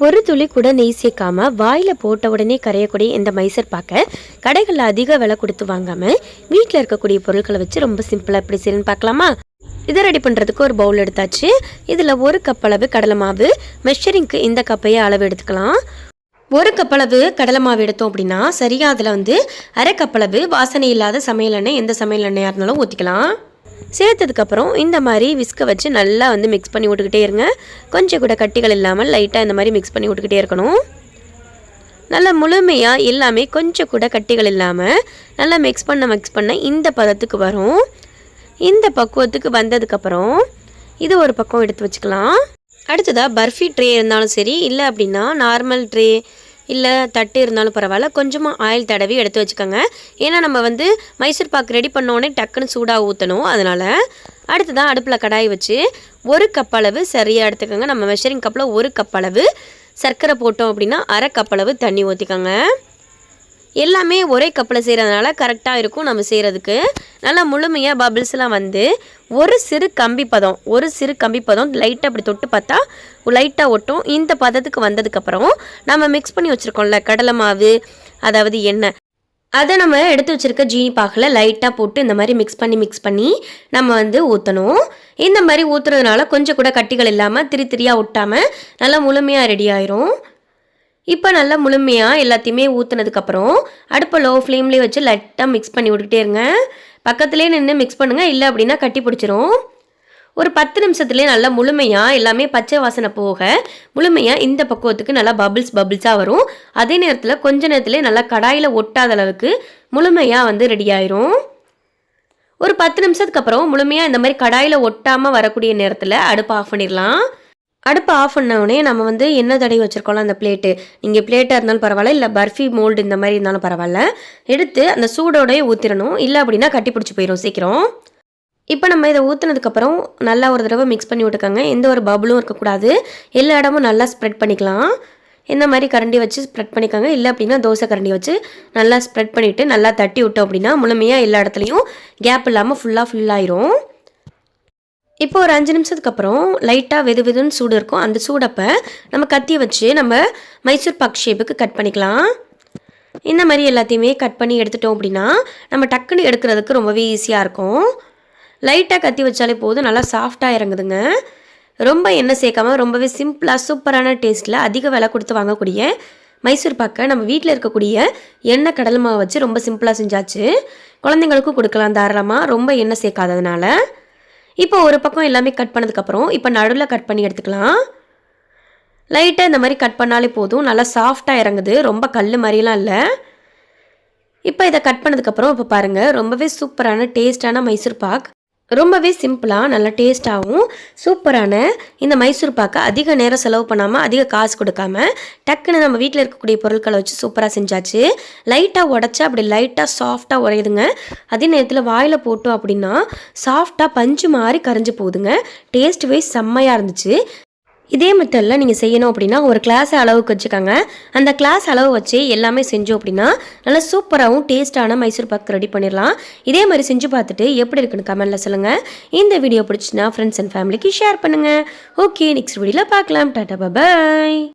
ஒரு துளி கூட நெய் சேர்க்காம வாயில் போட்ட உடனே கரையக்கூடிய இந்த மைசூர் பாக்கை கடைகளில் அதிக விலை கொடுத்து வாங்காமல் வீட்டில் இருக்கக்கூடிய பொருட்களை வச்சு ரொம்ப சிம்பிளாக எப்படி செய்யணும்னு பார்க்கலாமா? இதை ரெடி பண்ணுறதுக்கு ஒரு பவுல் எடுத்தாச்சு. இதில் ஒரு கப் அளவு கடலை மாவு. மெஷரிங்க்கு இந்த கப்பையே அளவு எடுத்துக்கலாம். ஒரு கப்பளவு கடலை மாவு எடுத்தோம் அப்படின்னா சரியாக அதில் வந்து அரை கப்பளவு வாசனை இல்லாத சமையல் எண்ணெய் எந்த சமையல் எண்ணெயாக இருந்தாலும் ஊற்றிக்கலாம் சேர்த்ததுக்கப்புறம் இந்த மாதிரி விஸ்கை வச்சு நல்லா வந்து மிக்ஸ் பண்ணி விட்டுக்கிட்டே இருங்க. கொஞ்சம் கூட கட்டிகள் இல்லாமல் லைட்டாக இந்த மாதிரி மிக்ஸ் பண்ணி விட்டுக்கிட்டே இருக்கணும். நல்லா முழுமையாக எல்லாமே கொஞ்சம் கூட கட்டிகள் இல்லாமல் நல்லா மிக்ஸ் பண்ண மிக்ஸ் பண்ண இந்த பதத்துக்கு வரும். இந்த பக்குவத்துக்கு வந்ததுக்கப்புறம் இது ஒரு பக்கம் எடுத்து வச்சுக்கலாம். அடுத்ததாக பர்ஃபி ட்ரே இருந்தாலும் சரி இல்லை அப்படின்னா நார்மல் ட்ரே இல்லை தட்டு இருந்தாலும் பரவாயில்ல. கொஞ்சமாக ஆயில் தடவி எடுத்து வச்சுக்கோங்க. ஏன்னா நம்ம வந்து மைசூர் பாக்கு ரெடி பண்ணோடனே டக்குன்னு சூடாக ஊற்றணும் அதனால் அடுத்ததான் அடுப்பில் கடாய் வச்சு ஒரு கப் அளவு சரியாக எடுத்துக்கோங்க. நம்ம மெஷரிங் கப்பில் ஒரு கப் அளவு சர்க்கரை போட்டோம் அப்படின்னா அரை கப் அளவு தண்ணி ஊற்றிக்கோங்க எல்லாமே ஒரே கப்பில் செய்கிறதுனால கரெக்டாக இருக்கும் நம்ம செய்கிறதுக்கு நல்லா முழுமையாக பபிள்ஸ்லாம் வந்து ஒரு சிறு கம்பி பதம் ஒரு சிறு கம்பி பதம் லைட்டாக அப்படி தொட்டு பார்த்தா லைட்டாக ஒட்டும். இந்த பதத்துக்கு வந்ததுக்கப்புறம் நம்ம மிக்ஸ் பண்ணி வச்சுருக்கோம்ல கடலை மாவு அதாவது எண்ணெய். அதை நம்ம எடுத்து வச்சுருக்க ஜீனி பாகில் லைட்டாக போட்டு இந்த மாதிரி மிக்ஸ் பண்ணி மிக்ஸ் பண்ணி நம்ம வந்து ஊற்றணும் இந்த மாதிரி ஊற்றுறதுனால கொஞ்சம் கூட கட்டிகள் இல்லாமல் திரி திரியாக ஒட்டாமல் நல்லா முழுமையாக ரெடி ஆயிரும். இப்போ நல்லா முழுமையாக எல்லாத்தையுமே ஊற்றுனதுக்கப்புறம் அடுப்பை லோ ஃப்ளேம்லேயே வச்சு லைட்டாக மிக்ஸ் பண்ணி விட்டுக்கிட்டே இருங்க. பக்கத்துலேயே நின்று மிக்ஸ் பண்ணுங்கள் இல்லை அப்படின்னா கட்டி பிடிச்சிரும். ஒரு பத்து நிமிஷத்துலேயே நல்லா முழுமையாக எல்லாமே பச்சை வாசனை போக முழுமையாக இந்த பக்குவத்துக்கு நல்லா பபிள்ஸ் பபிள்ஸாக வரும். அதே நேரத்தில் கொஞ்ச நேரத்துலேயே நல்லா கடாயில் ஒட்டாத அளவுக்கு முழுமையாக வந்து ரெடி ஆயிரும். ஒரு பத்து நிமிஷத்துக்கு அப்புறம் முழுமையாக இந்த மாதிரி கடாயில் ஒட்டாமல் வரக்கூடிய நேரத்தில் அடுப்பு ஆஃப் பண்ணிடலாம் அடுப்பு ஆஃப் பண்ணவுடனே நம்ம வந்து என்ன தடவி வச்சுருக்கோம்ல அந்த பிளேட்டு நீங்கள் பிளேட்டாக இருந்தாலும் பரவாயில்ல இல்லை பர்ஃபி மோல்டு இந்த மாதிரி இருந்தாலும் பரவாயில்ல. எடுத்து அந்த சூடோடய ஊற்றிடணும் இல்லை அப்படின்னா கட்டி பிடிச்சி போயிடும் சீக்கிரம். இப்போ நம்ம இதை ஊற்றுனதுக்கப்புறம் நல்லா ஒரு தடவை மிக்ஸ் பண்ணி விட்டுக்கோங்க. எந்த ஒரு பபுளும் இருக்கக்கூடாது. எல்லா இடமும் நல்லா ஸ்ப்ரெட் பண்ணிக்கலாம். இந்த மாதிரி கரண்டி வச்சு ஸ்ப்ரெட் பண்ணிக்கோங்க. இல்லை அப்படின்னா தோசை கரண்டி வச்சு நல்லா ஸ்ப்ரெட் பண்ணிவிட்டு நல்லா தட்டி விட்டோம் அப்படின்னா முழுமையாக எல்லா இடத்துலையும் கேப் இல்லாமல் ஃபுல்லாக ஃபுல்லாயிரும் இப்போ ஒரு அஞ்சு நிமிஷத்துக்கு அப்புறம் லைட்டாக வெது வெதுன்னு சூடு இருக்கும். அந்த சூடப்போ நம்ம கத்தியை வச்சு நம்ம மைசூர் பாக் ஷேப்புக்கு கட் பண்ணிக்கலாம். இந்த மாதிரி எல்லாத்தையுமே கட் பண்ணி எடுத்துட்டோம் அப்படின்னா நம்ம டக்குன்னு எடுக்கிறதுக்கு ரொம்பவே ஈஸியாக இருக்கும். லைட்டாக கத்தி வச்சாலே போதும். நல்லா சாஃப்டாக இறங்குதுங்க. ரொம்ப எண்ணெய் சேர்க்காம ரொம்பவே சிம்பிளாக சூப்பரான டேஸ்ட்டில் அதிக விலை கொடுத்து வாங்கக்கூடிய மைசூர் பாக்கை நம்ம வீட்டில் இருக்கக்கூடிய எண்ணெய் கடல் மாவை வச்சு ரொம்ப சிம்பிளாக செஞ்சாச்சு. குழந்தைங்களுக்கும் கொடுக்கலாம் தாராளமாக ரொம்ப எண்ணெய் சேர்க்காததுனால. இப்போ ஒரு பக்கம் எல்லாமே கட் பண்ணதுக்கப்புறம் இப்போ நடுவில் கட் பண்ணி எடுத்துக்கலாம். லைட்டாக இந்த மாதிரி கட் பண்ணாலே போதும். நல்லா சாஃப்டாக இறங்குது. ரொம்ப கல் மாதிரிலாம் இல்லை. இப்போ இதை கட் பண்ணதுக்கப்புறம் இப்போ பாருங்கள் ரொம்பவே சூப்பரான டேஸ்டான மைசூர் பாக். ரொம்பவே சிம்பிளாக நல்லா டேஸ்ட்டாகவும் சூப்பரான இந்த மைசூர் பாக்கை அதிக நேரம் செலவு பண்ணாமல் அதிக காசு கொடுக்காம டக்குன்னு நம்ம வீட்டில் இருக்கக்கூடிய பொருட்களை வச்சு சூப்பராக செஞ்சாச்சு. லைட்டாக உடச்சா அப்படி லைட்டாக சாஃப்டாக உரையுதுங்க அதே நேரத்தில் வாயில் போட்டோம் அப்படின்னா சாஃப்டாக பஞ்சு மாதிரி கரைஞ்சி போகுதுங்க. டேஸ்ட் வைஸ் செம்மையாக இருந்துச்சு. இதே மெத்தடில் நீங்கள் செய்யணும் அப்படின்னா ஒரு கிளாஸ் அளவுக்கு வச்சுக்கோங்க. அந்த கிளாஸ் அளவு வச்சு எல்லாமே செஞ்சோம் அப்படின்னா நல்லா சூப்பராகவும் டேஸ்ட்டான மைசூர் பாக் ரெடி பண்ணிடலாம். இதே மாதிரி செஞ்சு பார்த்துட்டு எப்படி இருக்குன்னு கமெண்ட்டில் சொல்லுங்கள் இந்த வீடியோ பிடிச்சின்னா ஃப்ரெண்ட்ஸ் அண்ட் ஃபேமிலிக்கு ஷேர் பண்ணுங்கள் ஓகே நெக்ஸ்ட் வீடியோவில் பார்க்கலாம். டாட்டா பாய்